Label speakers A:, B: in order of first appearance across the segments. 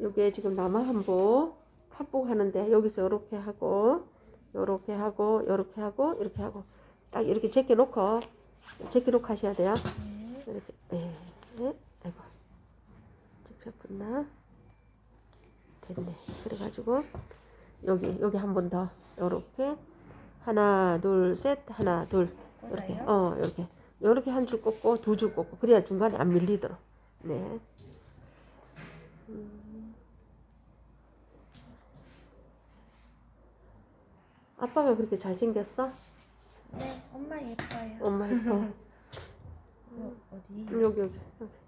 A: 요게 지금 남아 한복 합복 하는데 여기서 요렇게 하고 요렇게 하고 요렇게 하고 이렇게 하고 딱 이렇게 제껴 놓고 제껴 놓고 하셔야 돼요.
B: 네.
A: 이렇게 예. 예. 아이고 접혔구나. 됐네. 그래가지고 여기 여기 한 번더 요렇게 하나 둘 셋 하나 둘 이렇게? 어 이렇게 이렇게 한 줄 꽂고 두 줄 꽂고 그래야 중간에 안 밀리도록 네. 음. 아빠가 그렇게 잘생겼어?
B: 네, 엄마 예뻐요.
A: 엄마 예뻐.
B: 어, 어디?
A: 여기 여기 여기.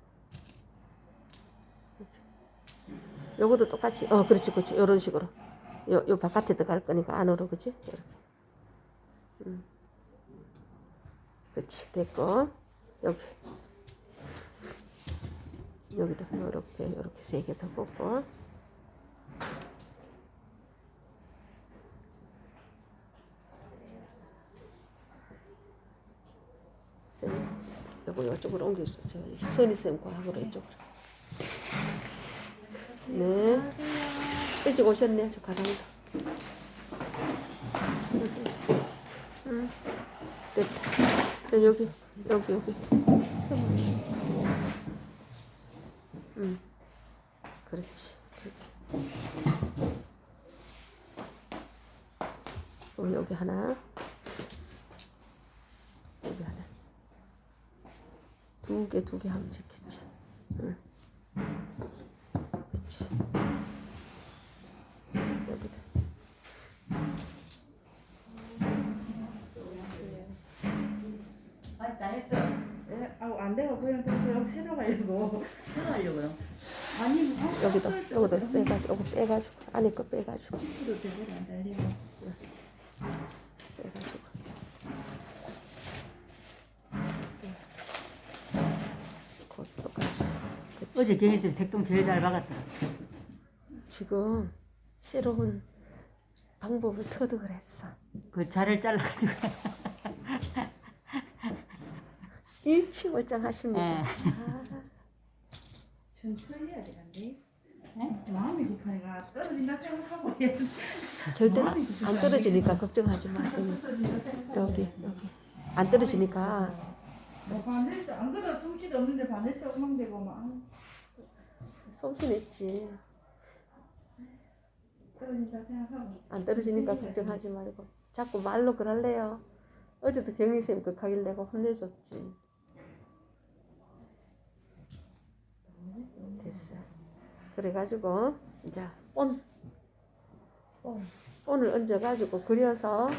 A: 요것도 똑같이 어 그렇지 그렇지 요런 식으로 요, 요 바깥에 들어갈 거니까 안으로 그치 이렇게 음. 그렇지 됐고 여기 여기도 요렇게 요렇게 세 개더 꽂고 쌤 여보 이쪽으로 옮겨주세요. 저 선희 쌤 거하고로 이쪽으로. 네. 일찍 오셨네 저 가방도. 응. 됐다. 저 여기 여기 여기. 응. 그렇지. 그렇게. 여기 하나 여기 하나 두 개 두 개 하면 좋겠지. 응. 그렇지 여기도
C: 예, 아우 안 돼요. 그냥 그래서 새로 가려고.
D: 하려고요.
C: 아니, 뭐,
A: 여기도 여기도 빼가지고 여기 빼가지고. 안에 거 빼가지고.
C: 도 제대로 안 달리고.
A: 빼가지고 거기도 똑같이
D: 어제 경희쌤 색동 제일 잘 박았다.
A: 지금 새로운 방법을 터득을 했어
D: 그 자를 잘라가지고.
A: 일치월장하십니다
D: 예.
A: 아,
C: 천천히 해야 되는데. 마음이 급하니까 떨어진다 생각하고 해야 돼.
A: 절대 안, 안 떨어지니까 걱정하지 마세요. 여기 여기 안 떨어지니까
C: 뭐 반대쪽 안 그래도 솜씨도 없는데 반대쪽만 되고 막 생각하고.
A: 안 떨어지니까 걱정하지 말고 자꾸 말로 그럴래요 어제도 경희쌤 그 가길 내가 혼내줬지 됐어 그래가지고 이제 온
B: 온.
A: 온을 얹어가지고 그려서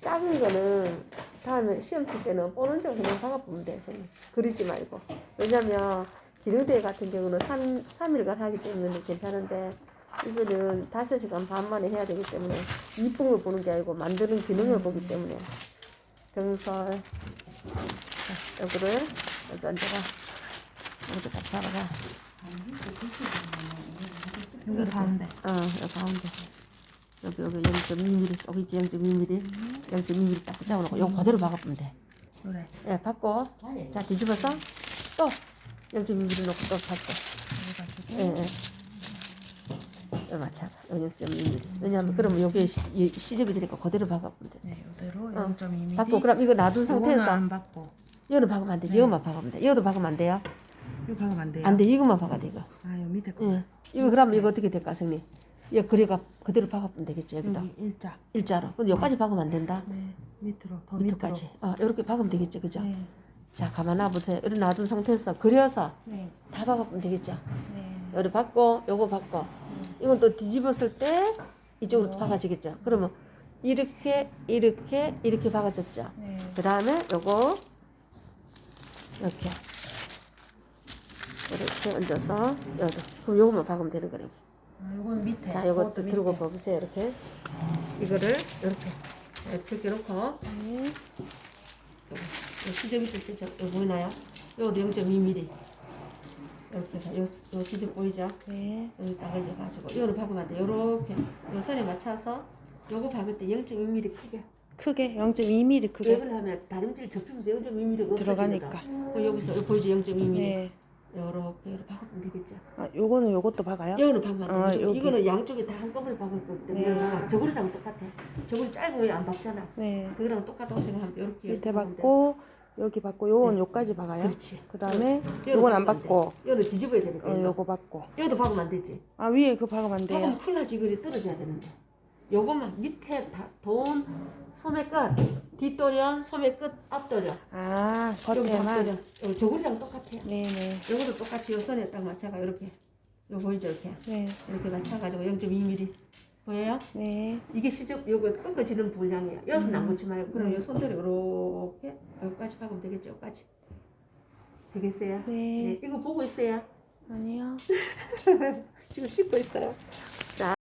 A: 작은 거는 다음에 시험 칠 때는 본 얹어 그냥 박아보면 돼 선생님. 그리지 말고 왜냐면 기능대회 같은 경우는 3, 삼일간 하기 때문에 괜찮은데 이거는 5시간 반 만에 해야 되기 때문에 이쁨을 보는 게 아니고 만드는 기능을 보기 때문에 등설 자, 여기를 여기 얹어가 여기도 같이 잡아가
B: 여기 가운데.
A: 어, 여기 가운데. 여기, 여기 0.2mm, 여기 있지, 0.2mm. 0.2mm 딱 붙잡아놓고, 요거 그대로 박아보면 돼.
B: 그래.
A: 예, 받고, 자, 뒤집어서, 또, 0.2mm 놓고 또.
B: 그래가지고.
A: 예, 예. 요 맞춰봐. 0.2mm. 왜냐면, 그러면 시, 이 시접이 되니까 그대로 박아보면 돼.
B: 네, 이대로
A: 어.
B: 0.2mm.
A: 받고, 그럼 이거 놔둔 상태에서,
B: 안 받고.
A: 이거는 박으면 안 되지.
B: 네.
A: 이거만 박으면 돼. 이것도 박으면 안 돼요.
B: 이거 박으면 안 돼요?
A: 안 돼. 이거만 박아야 돼, 이거.
B: 아, 요 밑에 거.
A: 예. 이거 그러면 이거 어떻게 될까, 선생님? 이거 그래가 그대로 박아보면 되겠지, 여기다.
B: 여기 일자.
A: 일자로. 근데 여기까지 박으면 안 된다.
B: 네, 밑으로. 더 밑으로.
A: 밑에까지. 어, 이렇게 박으면 되겠죠, 그죠?
B: 네.
A: 자, 가만 놔보세요. 이렇게 놔둔 상태에서 그려서
B: 네.
A: 다 박아보면 되겠죠?
B: 네.
A: 요리 박고, 요거 박고. 이건 또 뒤집었을 때 이쪽으로
B: 어.
A: 박아지겠죠? 그러면 이렇게, 이렇게, 이렇게 박아졌죠?
B: 네.
A: 그 다음에 요거 이렇게 이렇게 얹어서 여기 그럼 요거만 박으면 되는 거예요.
B: 아, 요건 밑에.
A: 자, 요거
B: 그것도
A: 들고
B: 밑에.
A: 보세요. 이렇게 이거를 이렇게 이렇게 놓고
B: 네.
A: 요 시접 있죠, 시접. 이거 보이나요? 요것도 0.2mm. 이렇게 해서 요, 요 시접 보이죠?
B: 네.
A: 여기 딱 얹어가지고 이거는 박으면 안 돼. 요렇게 요 선에 맞춰서 요거 박을 때 0.2mm 크게.
B: 크게 0.2mm 크게
A: 웹을 하면 다림질 접히면서 0.2mm가
B: 들어가니까.
A: 여기서 여기 보이죠? 0.2mm.
B: 네.
A: 요렇게 요렇게 박으면 되겠죠?
B: 아, 요거는 요것도 박아요?
A: 이거는 박으면
B: 아,
A: 안 되죠.
B: 여기.
A: 이거는 양쪽에 다 한꺼번에 박을 거기 때문에
B: 네.
A: 저거랑 똑같아. 저거는 짧고 왜안 박잖아.
B: 네.
A: 그거랑 똑같다고 생각하면 돼. 이렇게
B: 밑에. 박고 여기 박고 요건
A: 네.
B: 요까지 박아요.
A: 그렇지.
B: 그다음에 요건 안. 박고
A: 이거는 뒤집어야 되니까.
B: 어. 요거 박고.
A: 이것도 박으면 안 되지.
B: 아 위에 그거 박으면 안 돼요.
A: 박으면 큰일 나지. 이거 떨어져야 되는데. 요것만 밑에 다, 돈, 소매 끝, 뒷도련, 소매 끝, 앞도련.
B: 아 겉에만.
A: 요 저거랑 똑같아요.
B: 네네.
A: 요것도 똑같이 요 선에 딱 맞춰가 이렇게. 요 보이죠 이렇게.
B: 네.
A: 이렇게 맞춰가지고 0.2mm 보여요?
B: 네.
A: 이게 시접 요거 꺾어지는 분량이야. 여기서 안 붙지 말고 그럼
B: 음.
A: 요 손대로 요렇게 여기까지 박으면 되겠죠. 여기까지. 되겠어요?
B: 네.
A: 네. 이거 보고 있어요.
B: 아니요.
A: 지금 찍고 있어요.